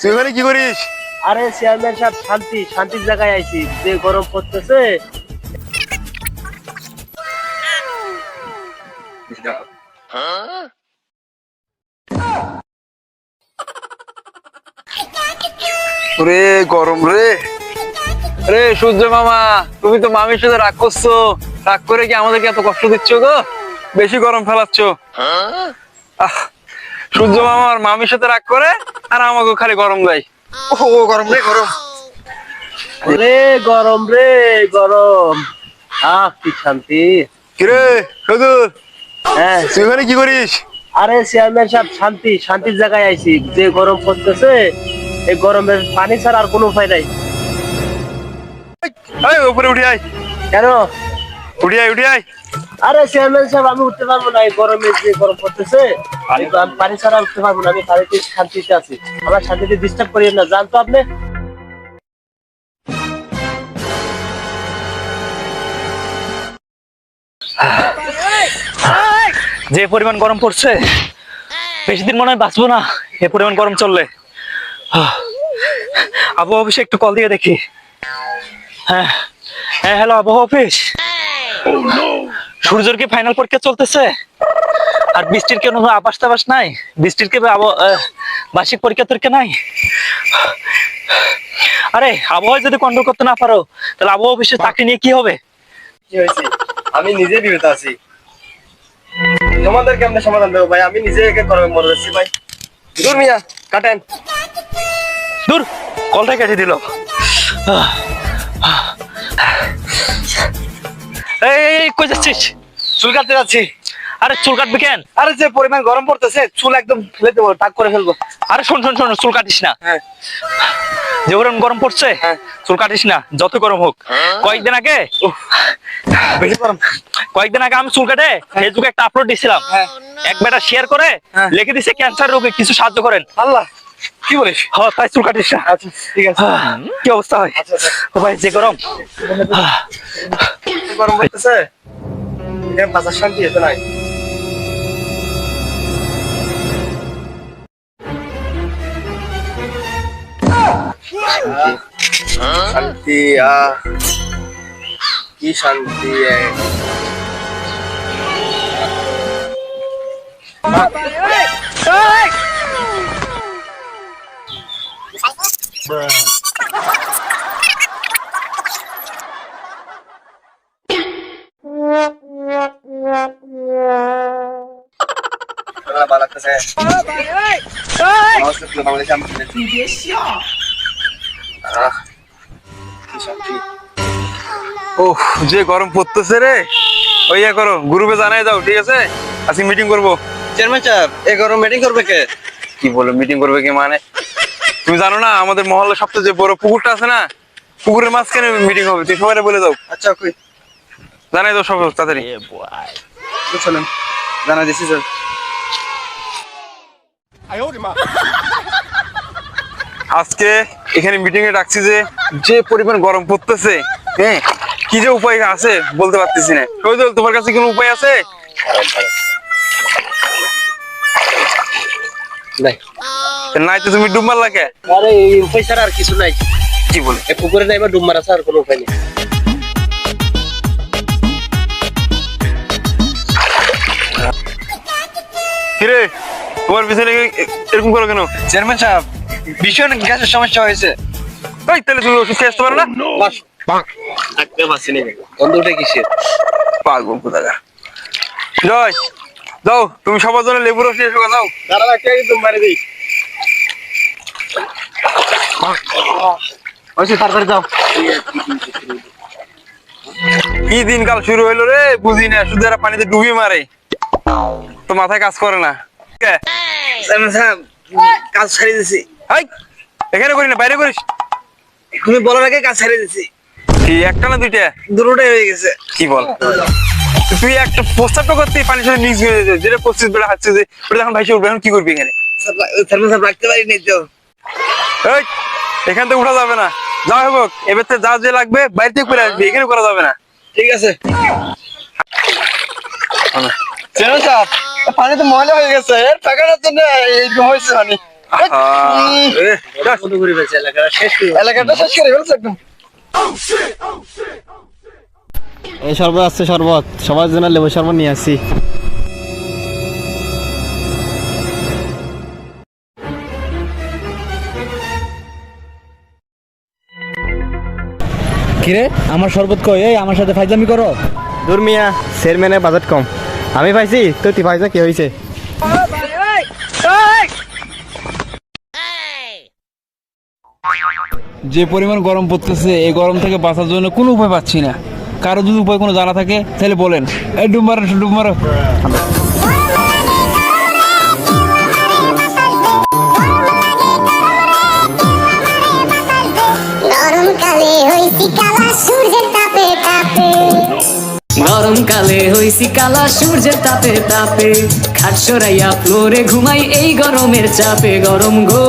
তুই ওখানে কি করিস? আরে চেয়ারম্যান সাহেব শান্তি শান্তির জায়গায় আইছি। যে গরম পড়তেছে। রে গরম রে। রে সূর্য মামা তুমি তো মামির সাথে রাগ করছ। রাগ করে কি আমাদেরকে এত কষ্ট দিচ্ছ গো? বেশি গরম ফেলাচ্ছ। আহ, সূর্য মামা আর মামির সাথে রাগ করে আর আমাকে খালি গরম দেয়। ও গরম রে গরম। রে গরম রে গরম। আহ কি শান্তি। কিরে সদুর হ্যাঁ। তুই ওখানে কি করিস? আরে চেয়ারম্যান সাহেব শান্তি শান্তির জায়গায় আইছি। যে গরম পড়তেছে এই গরমের পানি ছাড়া আর কোনো উপায় নাই। এই উপরে উঠে আয়। কেন? উঠে আয় উঠে আয়। আরে চেয়ারম্যান সাহেব আমি উঠতে পারব না এই গরমে যে গরম পড়তেছে। আমি পানি ছাড়া উঠতে পারব না আমি পানিতে শান্তিতে আছি। আমার শান্তিতে ডিস্টার্ব করিয়েন না জানতো আপনি? যে পরিমাণ গরম পড়ছে বেশি দিন মনে হয় বাঁচবো না এ পরিমাণ গরম চললে। আবহাওয়া অফিসে একটু কল দিয়ে দেখি। হ্যাঁ হ্যাঁ হ্যালো আবহাওয়া অফিস? সূর্যের কি ফাইনাল পরীক্ষা চলতেছে? আর বৃষ্টির কোনো আবাস টাবাস নাই? বৃষ্টির কি বার্ষিক পরীক্ষা তরীক্ষা নাই? আরে আবহাওয়া যদি কন্ট্রোল করতে না পারো তাহলে আবহাওয়া অফিসে চাকরি নিয়ে কি হবে? কি হয়েছে? আমি নিজে বিরত আছি। তোমাদের কেমনে সমাধান দেবো ভাই? আমি নিজে একে গরমে মরে যাচ্ছি ভাই। দূর মিয়া কাটেন। দূর কলটা কেটে দিল। এই কই যাচ্ছিস? চুল কাটতে যাচ্ছি। আরে চুল কাটবি কেন? আরে যে পরিমাণ গরম পড়তেছে চুল একদম ফেলে দেবো টাক করে ফেলব। আরে শোন শোন শোন চুল কাটিস না। হ্যাঁ। যে ওরকম গরম পড়ছে হ্যাঁ। চুল কাটিস না যত গরম হোক। কয়েকদিন আগে বেশি গরম। কয়েকদিন আগে আমি চুল কাটে ফেসবুকে একটা আপলোড দিছিলাম। হ্যাঁ। এক বেটা শেয়ার করে হ্যাঁ। লিখে দিছে ক্যান্সার রোগে কিছু সাহায্য করেন। আল্লাহ কি বলিস? হ তাই চুল কাটিস না। আচ্ছা ঠিক আছে। কি অবস্থা হয়? আচ্ছা, আচ্ছা। ভাই যে গরম। গরম পড়তেছে। এখানে বাজার শান্তি হতে নাই। শান্তি আহ কি শান্তি এক ভালো লাগতেছে নমস্কার প্রিয় বাংলাদেশি আমি শুনেছি। আহ, কি শান্তি ও যে গরম পড়তেছে রে। ওই ইয়ে করো গ্রুপে জানাই দাও ঠিক আছে? আজকে মিটিং করব। চেয়ারম্যান সাহেব এই গরম মিটিং করবে কে? কি বলো মিটিং করবে কি মানে? তুমি জানো না আমাদের মহল্লার সবচেয়ে যে বড় পুকুরটা আছে না পুকুরের মাঝখানে মিটিং হবে তুই সবাই বলে দাও। আচ্ছা কই? জানাই দাও সব তাড়াতাড়ি। চলেন জানা দিছি স্যার আজকে এখানে মিটিং এ ডাকছি যে যে পরিমাণ গরম পড়তেছে হ্যাঁ কি যে উপায় আছে বলতে পারতেছি না। তোমার কাছে কোনো উপায় আছে? নাই তো তুমি ডুব মারলা কে? আরে এই উপায় ছাড়া আর কিছু নাই। কি বলে? পুকুরে নাই ডুব মারা ছাড়া আর কোনো উপায় নেই। কিরে তোমার পিছনে এরকম করো কেন? চেয়ারম্যান সাহেব ভীষণ গ্যাসের সমস্যা হয়েছে। ওই তাহলে তুমি ওষুধ খেয়ে আসতে পারো না? থাকতে পারছি না বন্ধ উঠে কিসের? পাগল জয় যাও তুমি সবার জন্য লেবু রস নিয়ে এসো দাঁড়া একদম মারি দিই। তাড়াতাড়ি যাও। কি দিনকাল শুরু হইল রে? বুঝি না শুধু এরা পানিতে ডুবিয়ে মারে। তো মাথায় কাজ করে না। কাজ ছাড়িয়ে দিছি। হাই এখানে করি না বাইরে করিস। তুমি বলার আগে কাজ ছাড়িয়ে দিছি। কি একটা না দুইটা? দুটোটাই হয়ে গেছে। কি বল? তুই একটা প্রস্তাবটা করতে পানির সাথে মিক্স হয়ে যেতে। যেটা পঁচিশ বেলা হাঁটছে যে ওটা এখন ভাইসে উঠবে এখন কি করবি এখানে? চেয়ারম্যান রাখতে পারি নি তো। এই এখান থেকে উঠা যাবে না। যা হোক এবার যা যে লাগবে বাইরে থেকে করে আসবি এখানে করা যাবে না। ঠিক আছে। মানে, চেয়ারম্যান সাহেব পানি তো ময়লা হয়ে গেছে এর জন্য এইরকম হয়েছে পানি। এ, যাস। বন্ধ করে এলাকাটা শেষ করে এলাকাটা শেষ করে ফেলছে একদম। এই শরবত আছে শরবত। সবার জন্য লেবু শরবত নিয়ে আসি। কিরে আমার শরবত কই? এই আমার সাথে ফাইজলামি করো। দূর মিয়া চেয়ারম্যানের বাজেট কম। আমি পাইছি তো তুই পাইছ কি হয়েছে যে পরিমাণ গরম পড়তেছে এই গরম থেকে বাঁচার জন্য কোনো উপায় পাচ্ছি না। কারও যদি উপায় কোনো জানা থাকে তাহলে বলেন। এই ডুব মারো ডুব মারো গরমকালে হইছি কালা সূর্যের তাপে তাপে। গরমকালে হইছি কালা সূর্যের তাপে তাপে। খাট সরাইয়া ফ্লোরে ঘুমাই এই গরমের চাপে। গরম গো।